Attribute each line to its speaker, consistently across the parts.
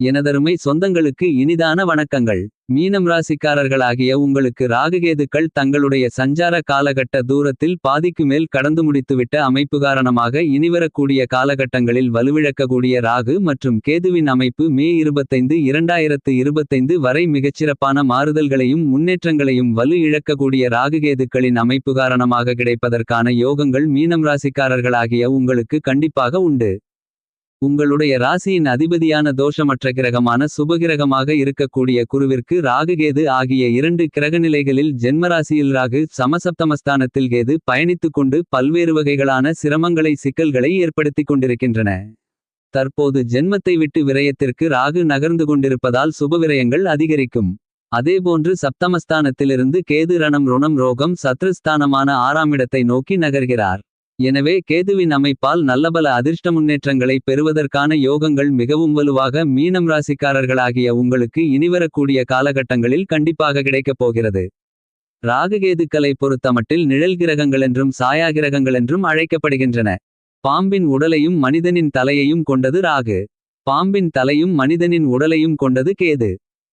Speaker 1: எனதருமை சொந்தங்களுக்கு இனிதான வணக்கங்கள். மீனம் ராசிக்காரர்களாகிய உங்களுக்கு ராகுகேதுக்கள் தங்களுடைய சஞ்சார காலகட்ட தூரத்தில் பாதிக்கு மேல் கடந்து முடித்துவிட்ட அமைப்பு காரணமாக இனிவரக்கூடிய காலகட்டங்களில் வலுவிழக்கக்கூடிய ராகு மற்றும் கேதுவின் அமைப்பு மே 25 2025 வரை மிகச்சிறப்பான மாறுதல்களையும் முன்னேற்றங்களையும் வலு இழக்கக்கூடிய ராகுகேதுக்களின் அமைப்பு காரணமாக கிடைப்பதற்கான யோகங்கள் மீனம் ராசிக்காரர்களாகிய உங்களுக்கு கண்டிப்பாக உண்டு. உங்களுடைய ராசியின் அதிபதியான தோஷமற்ற கிரகமான சுபகிரகமாக இருக்கக்கூடிய குருவிற்கு ராகுகேது ஆகிய இரண்டு கிரகநிலைகளில் ஜென்மராசியில் ராகு சமசப்தமஸ்தானத்தில் கேது பயணித்துக் கொண்டு பல்வேறு வகைகளான சிரமங்களை சிக்கல்களை ஏற்படுத்திக் கொண்டிருக்கின்றன. தற்போது ஜென்மத்தை விட்டு விரயத்திற்கு ராகு நகர்ந்து கொண்டிருப்பதால் சுபவிரயங்கள் அதிகரிக்கும். அதேபோன்று சப்தமஸ்தானத்திலிருந்து கேது ரணம் ருணம் ரோகம் சத்ருஸ்தானமான ஆறாமிடத்தை நோக்கி நகர்கிறார். எனவே கேதுவின் அமைப்பால் நல்லபல அதிர்ஷ்ட முன்னேற்றங்களை பெறுவதற்கான யோகங்கள் மிகவும் வலுவாக மீனம் ராசிக்காரர்களாகிய உங்களுக்கு இனிவரக்கூடிய காலகட்டங்களில் கண்டிப்பாக கிடைக்கப் போகிறது. ராககேதுக்களை பொறுத்தமட்டில் நிழல் கிரகங்களென்றும் சாயா கிரகங்களென்றும் அழைக்கப்படுகின்றன. பாம்பின் உடலையும் மனிதனின் தலையையும் கொண்டது ராகு. பாம்பின் தலையும் மனிதனின் உடலையும் கொண்டது கேது.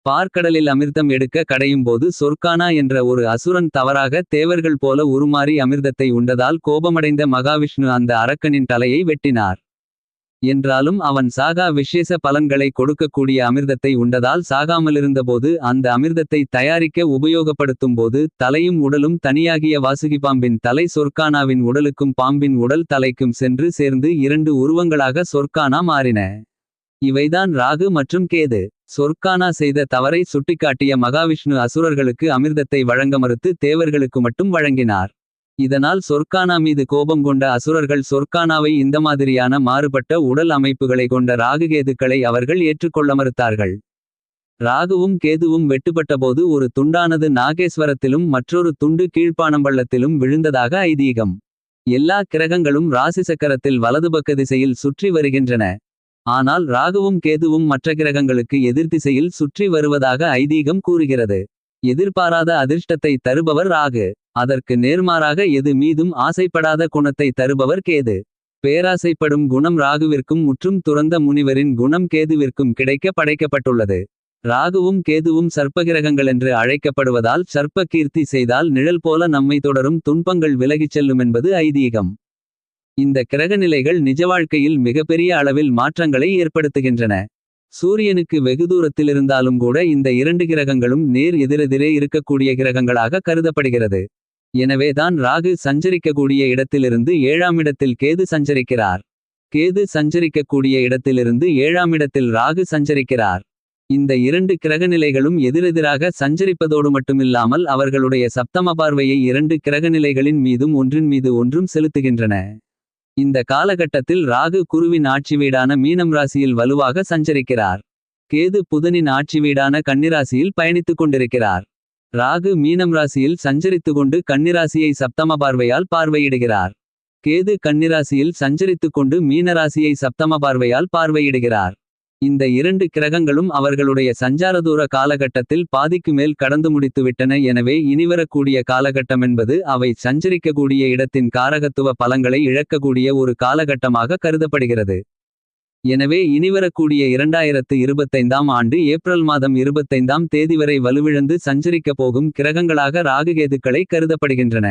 Speaker 1: பார்க்கடலில் அமிர்தம் எடுக்க கடையும்போது சொர்க்கானா என்ற ஒரு அசுரன் தவறாக தேவர்கள் போல உருமாறி அமிர்தத்தை உண்டதால் கோபமடைந்த மகாவிஷ்ணு அந்த அரக்கனின் தலையை வெட்டினார். என்றாலும் அவன் சாகா விசேஷ பலன்களை கொடுக்கக்கூடிய அமிர்தத்தை உண்டதால் சாகாமலிருந்தபோது அந்த அமிர்தத்தை தயாரிக்க உபயோகப்படுத்தும்போது தலையும் உடலும் தனியாகிய வாசுகிபாம்பின் தலை சொர்க்கானாவின் உடலுக்கும் பாம்பின் உடல் தலைக்கும் சென்று சேர்ந்து இரண்டு உருவங்களாக சொர்க்கானா மாறின. இவைதான் ராகு மற்றும் கேது. சொர்க்கானா செய்த தவறை சுட்டிக்காட்டிய மகாவிஷ்ணு அசுரர்களுக்கு அமிர்தத்தை வழங்க மறுத்து தேவர்களுக்கு மட்டும் வழங்கினார். இதனால் சொர்க்கானா மீது கோபம் கொண்ட அசுரர்கள் சொர்க்கானாவை இந்த மாதிரியான மாறுபட்ட உடல் அமைப்புகளை கொண்ட ராகுகேதுக்களை அவர்கள் ஏற்றுக்கொள்ள மறுத்தார்கள். ராகுவும் கேதுவும் வெட்டுப்பட்டபோது ஒரு துண்டானது நாகேஸ்வரத்திலும் மற்றொரு துண்டு கீழ்ப்பாணம்பள்ளத்திலும் விழுந்ததாக ஐதீகம். எல்லா கிரகங்களும் ராசிசக்கரத்தில் வலதுபக்க திசையில் சுற்றி வருகின்றன. ஆனால் ராகுவும் கேதுவும் மற்ற கிரகங்களுக்கு எதிர்த்திசையில் சுற்றி வருவதாக ஐதீகம் கூறுகிறது. எதிர்பாராத அதிர்ஷ்டத்தை தருபவர் ராகு. அதற்கு நேர்மாறாக எது மீதும் ஆசைப்படாத குணத்தை தருபவர் கேது. பேராசைப்படும் குணம் ராகுவிற்கும் முற்றும் துறந்த முனிவரின் குணம் கேதுவிற்கும் கிடைக்க படைக்கப்பட்டுள்ளது. ராகுவும் கேதுவும் சர்ப்பகிரகங்களென்று அழைக்கப்படுவதால் சர்ப்ப கீர்த்தி செய்தால் நிழல் போல நம்மை தொடரும் துன்பங்கள் விலகிச் செல்லுமென்பது ஐதீகம். இந்த கிரகநிலைகள் நிஜ வாழ்க்கையில் மிகப்பெரிய அளவில் மாற்றங்களை ஏற்படுத்துகின்றன. சூரியனுக்கு வெகு தூரத்திலிருந்தாலும் கூட இந்த இரண்டு கிரகங்களும் நேர் எதிரெதிரே இருக்கக்கூடிய கிரகங்களாக கருதப்படுகிறது. எனவேதான் ராகு சஞ்சரிக்கக்கூடிய இடத்திலிருந்து ஏழாம் இடத்தில் கேது சஞ்சரிக்கிறார். கேது சஞ்சரிக்கக்கூடிய இடத்திலிருந்து ஏழாம் இடத்தில் ராகு சஞ்சரிக்கிறார். இந்த இரண்டு கிரகநிலைகளும் எதிரெதிராக சஞ்சரிப்பதோடு மட்டுமில்லாமல் அவர்களுடைய சப்தம பார்வையை இரண்டு கிரகநிலைகளின் மீதும் ஒன்றின் மீது ஒன்றும் செலுத்துகின்றன. இந்த காலகட்டத்தில் ராகு குருவின் ஆட்சி வீடான மீனம் ராசியில் வலுவாக சஞ்சரிக்கிறார். கேது புதனின் ஆட்சி வீடான கன்னிராசியில் பயணித்துக் கொண்டிருக்கிறார். ராகு மீனம் ராசியில் சஞ்சரித்துக்கொண்டு கன்னிராசியை சப்தம பார்வையால் பார்வையிடுகிறார். கேது கன்னிராசியில் சஞ்சரித்துக் கொண்டு மீனராசியை சப்தம பார்வையால் பார்வையிடுகிறார். இந்த இரண்டு கிரகங்களும் அவர்களுடைய சஞ்சாரதூர காலகட்டத்தில் பாதிக்கு மேல் கடந்து முடித்துவிட்டன எனவே இனிவரக்கூடிய காலகட்டமென்பது அவை சஞ்சரிக்கக்கூடிய இடத்தின் காரகத்துவ பலங்களை இழக்கக்கூடிய ஒரு காலகட்டமாக கருதப்படுகிறது. எனவே இனிவரக்கூடிய 2025ஆம் ஆண்டு ஏப்ரல் மாதம் 25ஆம் தேதி வரை வலுவிழந்து சஞ்சரிக்கப் போகும் கிரகங்களாக ராகுகேதுக்களை கருதப்படுகின்றன.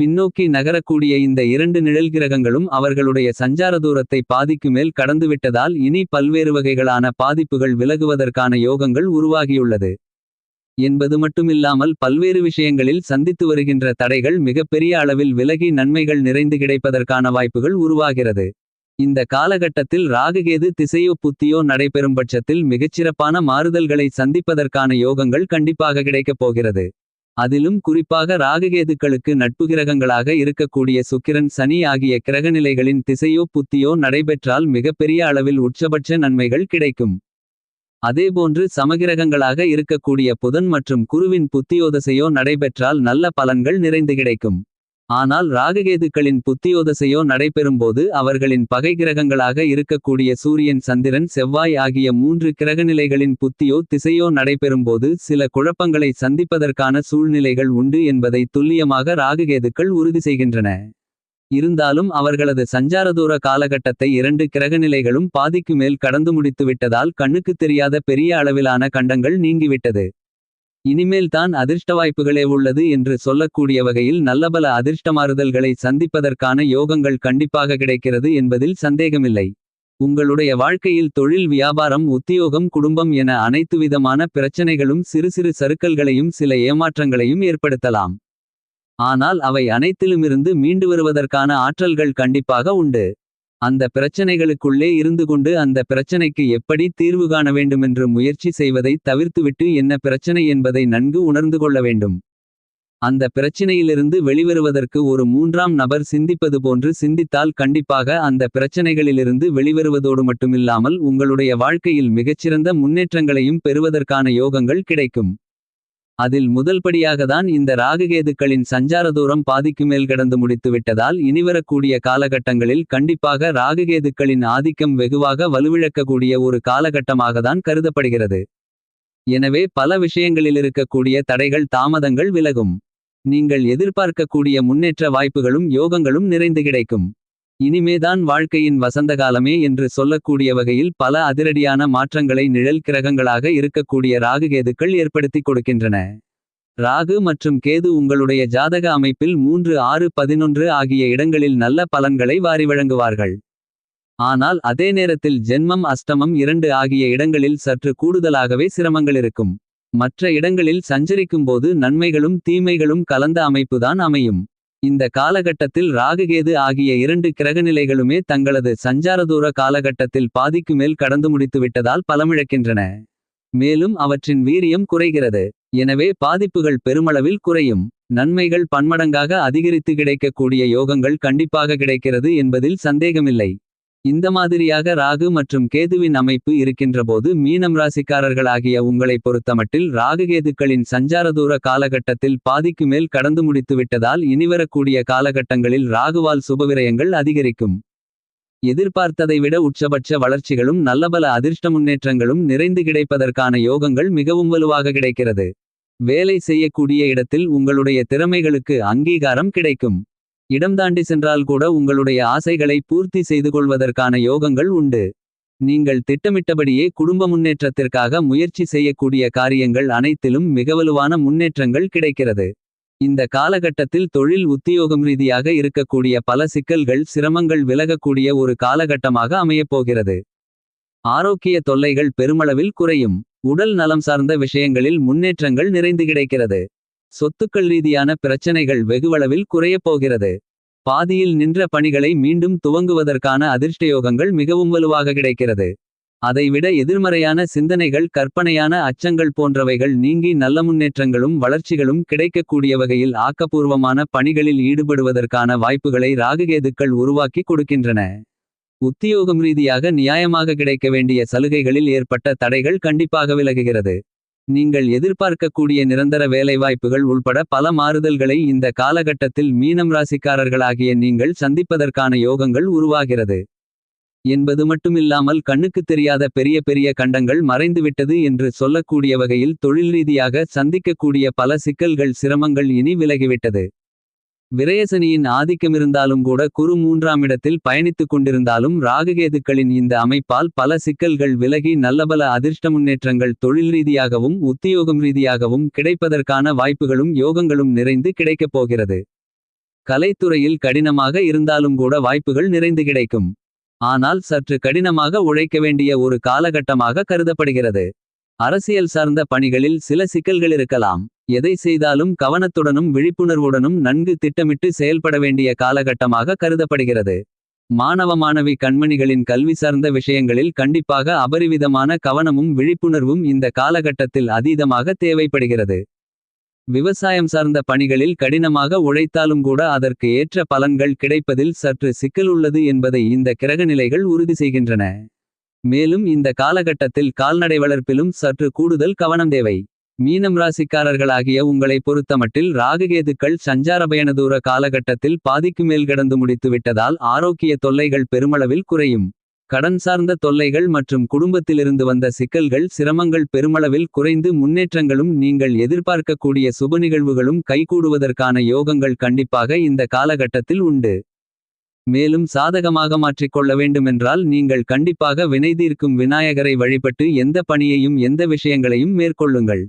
Speaker 1: பின்னோக்கி நகரக்கூடிய இந்த இரண்டு நிழல் கிரகங்களும் அவர்களுடைய சஞ்சார தூரத்தை பாதிக்கு மேல் கடந்துவிட்டதால் இனி பல்வேறு வகைகளான பாதிப்புகள் விலகுவதற்கான யோகங்கள் உருவாகியுள்ளது. என்பது மட்டுமில்லாமல் பல்வேறு விஷயங்களில் சந்தித்து வருகின்ற தடைகள் மிகப்பெரிய அளவில் விலகி நன்மைகள் நிறைந்து கிடைப்பதற்கான வாய்ப்புகள் உருவாகிறது. இந்த காலகட்டத்தில் ராகுகேது திசையோ புத்தியோ நடைபெறும் பட்சத்தில் மிகச்சிறப்பான மாறுதல்களை சந்திப்பதற்கான யோகங்கள் கண்டிப்பாக கிடைக்கப் போகிறது. அதிலும் குறிப்பாக ராககேதுக்களுக்கு நட்பு கிரகங்களாக இருக்கக்கூடிய சுக்கிரன் சனி ஆகிய கிரகநிலைகளின் திசையோ புத்தியோ நடைபெற்றால் மிகப்பெரிய அளவில் உச்சபட்ச நன்மைகள் கிடைக்கும். அதேபோன்று சமகிரகங்களாக இருக்கக்கூடிய புதன் மற்றும் குருவின் புத்தியோதசையோ நடைபெற்றால் நல்ல பலன்கள் நிறைந்து கிடைக்கும். ஆனால் ராககேதுக்களின் புத்தியோதசையோ நடைபெறும்போது அவர்களின் பகை கிரகங்களாக இருக்கக்கூடிய சூரியன் சந்திரன் செவ்வாய் ஆகிய மூன்று கிரகநிலைகளின் புத்தியோ திசையோ நடைபெறும்போது சில குழப்பங்களை சந்திப்பதற்கான சூழ்நிலைகள் உண்டு என்பதை துல்லியமாக ராககேதுக்கள் உறுதி செய்கின்றன. இருந்தாலும் அவர்களது சஞ்சாரதூர காலகட்டத்தை இரண்டு கிரகநிலைகளும் பாதிக்கு மேல் கடந்து முடித்துவிட்டதால் கண்ணுக்குத் தெரியாத பெரிய அளவிலான கண்டங்கள் நீங்கிவிட்டது. இனிமேல் தான் அதிர்ஷ்ட வாய்ப்புகளே உள்ளது என்று சொல்லக்கூடிய வகையில் நல்லபல அதிர்ஷ்டமாறுதல்களை சந்திப்பதற்கான யோகங்கள் கண்டிப்பாக கிடைக்கிறது என்பதில் சந்தேகமில்லை. உங்களுடைய வாழ்க்கையில் தொழில் வியாபாரம் உத்தியோகம் குடும்பம் என அனைத்துவிதமான பிரச்சனைகளும் சிறு சிறு சறுக்கல்களையும் சில ஏமாற்றங்களையும் ஏற்படுத்தலாம். ஆனால் அவை அனைத்திலுமிருந்து மீண்டு வருவதற்கான ஆற்றல்கள் கண்டிப்பாக உண்டு. அந்த பிரச்சனைகளுக்குள்ளே இருந்துகொண்டு அந்த பிரச்சனைக்கு எப்படி தீர்வு காண வேண்டுமென்று முயற்சி செய்வதைத் தவிர்த்துவிட்டு என்ன பிரச்சனை என்பதை நன்கு உணர்ந்து கொள்ள வேண்டும். அந்த பிரச்சினையிலிருந்து வெளிவருவதற்கு ஒரு மூன்றாம் நபர் சிந்திப்பது போன்று சிந்தித்தால் கண்டிப்பாக அந்த பிரச்சனைகளிலிருந்து வெளிவருவதோடு மட்டுமில்லாமல் உங்களுடைய வாழ்க்கையில் மிகச்சிறந்த முன்னேற்றங்களையும் பெறுவதற்கான யோகங்கள் கிடைக்கும். அதில் முதல்படியாகதான் இந்த ராகுகேதுக்களின் சஞ்சார தூரம் பாதிக்கு மேல் கடந்து முடித்துவிட்டதால் இனிவரக்கூடிய காலகட்டங்களில் கண்டிப்பாக ராகுகேதுக்களின் ஆதிக்கம் வெகுவாக வலுவிழக்கக்கூடிய ஒரு காலகட்டமாகத்தான் கருதப்படுகிறது. எனவே பல விஷயங்களிலிருக்கக்கூடிய தடைகள் தாமதங்கள் விலகும். நீங்கள் எதிர்பார்க்கக்கூடிய முன்னேற்ற வாய்ப்புகளும் யோகங்களும் நிறைந்து கிடைக்கும். இனிமேதான் வாழ்க்கையின் வசந்தகாலமே என்று சொல்லக்கூடிய வகையில் பல அதிரடியான மாற்றங்களை நிழல் கிரகங்களாக இருக்கக்கூடிய ராகுகேதுக்கள் ஏற்படுத்திக் கொடுக்கின்றன. ராகு மற்றும் கேது உங்களுடைய ஜாதக அமைப்பில் மூன்று ஆறு பதினொன்று ஆகிய இடங்களில் நல்ல பலன்களை வாரி வழங்குவார்கள். ஆனால் அதே நேரத்தில் ஜென்மம் அஷ்டமம் இரண்டு ஆகிய இடங்களில் சற்று கூடுதலாகவே சிரமங்கள் இருக்கும் மற்ற இடங்களில் சஞ்சரிக்கும்போது நன்மைகளும் தீமைகளும் கலந்த அமைப்புதான் அமையும். இந்த காலகட்டத்தில் ராகுகேது ஆகிய இரண்டு கிரகநிலைகளுமே தங்களது சஞ்சாரதூர காலகட்டத்தில் பாதிக்கு மேல் கடந்து முடித்துவிட்டதால் பலமிழக்கின்றன. மேலும் அவற்றின் வீரியம் குறைகிறது. எனவே பாதிப்புகள் பெருமளவில் குறையும். நன்மைகள் பன்மடங்காக அதிகரித்து கிடைக்கக்கூடிய யோகங்கள் கண்டிப்பாக கிடைக்கிறது என்பதில் சந்தேகமில்லை. இந்த மாதிரியாக ராகு மற்றும் கேதுவின் அமைப்பு இருக்கின்றபோது மீனம் ராசிக்காரர்களாகிய உங்களைப் பொறுத்தமட்டில் ராகுகேதுக்களின் சஞ்சாரதூர காலகட்டத்தில் பாதிக்கு மேல் கடந்து முடித்துவிட்டதால் இனிவரக்கூடிய காலகட்டங்களில் ராகுவால் சுபவிரயங்கள் அதிகரிக்கும். எதிர்பார்த்ததை விட உச்சபட்ச வளர்ச்சிகளும் நல்லபல அதிர்ஷ்ட முன்னேற்றங்களும் நிறைந்து கிடைப்பதற்கான யோகங்கள் மிகவும் வலுவாக கிடைக்கிறது. வேலை செய்யக்கூடிய இடத்தில் உங்களுடைய திறமைகளுக்கு அங்கீகாரம் கிடைக்கும். இடம் தாண்டி சென்றால் கூட உங்களுடைய ஆசைகளை பூர்த்தி செய்து கொள்வதற்கான யோகங்கள் உண்டு. நீங்கள் திட்டமிட்டபடியே குடும்ப முன்னேற்றத்திற்காக முயற்சி செய்யக்கூடிய காரியங்கள் அனைத்திலும் மிகவலுவான முன்னேற்றங்கள் கிடைக்கிறது. இந்த காலகட்டத்தில் தொழில் உத்தியோகம் ரீதியாக இருக்கக்கூடிய பல சிக்கல்கள் சிரமங்கள் விலகக்கூடிய ஒரு காலகட்டமாக அமையப்போகிறது. ஆரோக்கிய தொல்லைகள் பெருமளவில் குறையும். உடல் நலம் சார்ந்த விஷயங்களில் முன்னேற்றங்கள் நிறைந்து கிடைக்கிறது. சொத்துக்கள் ரீதியான பிரச்சனைகள் வெகுவளவில் குறையப்போகிறது. பாதியில் நின்ற பணிகளை மீண்டும் துவங்குவதற்கான அதிர்ஷ்டயோகங்கள் மிகவும் வலுவாக கிடைக்கிறது. அதைவிட எதிர்மறையான சிந்தனைகள் கற்பனையான அச்சங்கள் போன்றவைகள் நீங்கி நல்ல முன்னேற்றங்களும் வளர்ச்சிகளும் கிடைக்கக்கூடிய வகையில் ஆக்கப்பூர்வமான பணிகளில் ஈடுபடுவதற்கான வாய்ப்புகளை ராகுகேதுக்கள் உருவாக்கி கொடுக்கின்றன. உத்தியோகம் ரீதியாக நியாயமாக கிடைக்க வேண்டிய சலுகைகளில் ஏற்பட்ட தடைகள் கண்டிப்பாக விலகுகிறது. நீங்கள் எதிர்பார்க்கக்கூடிய நிரந்தர வேலைவாய்ப்புகள் உள்பட பல மாறுதல்களை இந்த காலகட்டத்தில் மீனம் ராசிக்காரர்களாகிய நீங்கள் சந்திப்பதற்கான யோகங்கள் உருவாகிறது. என்பது மட்டுமில்லாமல் கண்ணுக்குத் தெரியாத பெரிய பெரிய கண்டங்கள் மறைந்துவிட்டது என்று சொல்லக்கூடிய வகையில் தொழில் ரீதியாக சந்திக்கக்கூடிய பல சிக்கல்கள் சிரமங்கள் இனி விலகிவிட்டது. விரயசனியின் ஆதிக்கமிருந்தாலும் கூட குரு மூன்றாம் இடத்தில் பயணித்துக் கொண்டிருந்தாலும் ராககேதுக்களின் இந்த அமைப்பால் பல சிக்கல்கள் விலகி நல்லபல அதிர்ஷ்ட முன்னேற்றங்கள் தொழில் ரீதியாகவும் உத்தியோகம் ரீதியாகவும் கிடைப்பதற்கான வாய்ப்புகளும் யோகங்களும் நிறைந்து கிடைக்கப் போகிறது. கலைத்துறையில் கடினமாக இருந்தாலும் கூட வாய்ப்புகள் நிறைந்து கிடைக்கும். ஆனால் சற்று கடினமாக உழைக்க வேண்டிய ஒரு காலகட்டமாக கருதப்படுகிறது. அரசியல் சார்ந்த பணிகளில் சில சிக்கல்கள் இருக்கலாம். எதை செய்தாலும் கவனத்துடனும் விழிப்புணர்வுடனும் நன்கு திட்டமிட்டு செயல்பட வேண்டிய காலகட்டமாக கருதப்படுகிறது. மாணவ மாணவி கண்மணிகளின் கல்வி சார்ந்த விஷயங்களில் கண்டிப்பாக அபரிவிதமான கவனமும் விழிப்புணர்வும் இந்த காலகட்டத்தில் அதீதமாக தேவைப்படுகிறது. விவசாயம் சார்ந்த பணிகளில் கடினமாக உழைத்தாலும் கூட அதற்கு ஏற்ற பலன்கள் கிடைப்பதில் சற்று சிக்கல் உள்ளது என்பதை இந்த கிரகநிலைகள் உறுதி செய்கின்றன. மேலும் இந்த காலகட்டத்தில் கால்நடை வளர்ப்பிலும் சற்று கூடுதல் கவனம் தேவை. மீனம் ராசிக்காரர்களாகிய உங்களை பொறுத்தமட்டில் ராகுகேதுக்கள் சஞ்சாரபயணதூர காலகட்டத்தில் பாதிக்கு மேல் கடந்து முடித்துவிட்டதால் ஆரோக்கிய தொல்லைகள் பெருமளவில் குறையும். கடன் சார்ந்த தொல்லைகள் மற்றும் குடும்பத்திலிருந்து வந்த சிக்கல்கள் சிரமங்கள் பெருமளவில் குறைந்து முன்னேற்றங்களும் நீங்கள் எதிர்பார்க்கக்கூடிய சுப நிகழ்வுகளும் கைகூடுவதற்கான யோகங்கள் கண்டிப்பாக இந்த காலகட்டத்தில் உண்டு. மேலும் சாதகமாக மாற்றிக்கொள்ள வேண்டுமென்றால் நீங்கள் கண்டிப்பாக வினைதீர்க்கும் விநாயகரை வழிபட்டு எந்த பணியையும் எந்த விஷயங்களையும் மேற்கொள்ளுங்கள்.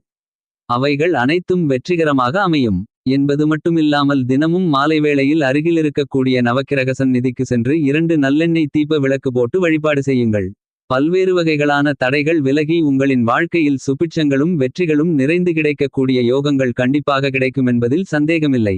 Speaker 1: அவைகள் அனைத்தும் வெற்றிகரமாக அமையும். என்பது மட்டுமில்லாமல் தினமும் மாலை வேளையில் அருகிலிருக்கக்கூடிய நவக்கிரக சந்நிதிக்கு சென்று இரண்டு நல்லெண்ணெய் தீப விளக்கு போட்டு வழிபாடு செய்யுங்கள். பல்வேறு வகைகளான தடைகள் விலகி உங்களின் வாழ்க்கையில் சுபிட்சங்களும் வெற்றிகளும் நிறைந்து கிடைக்கக்கூடிய யோகங்கள் கண்டிப்பாக கிடைக்கும் என்பதில் சந்தேகமில்லை.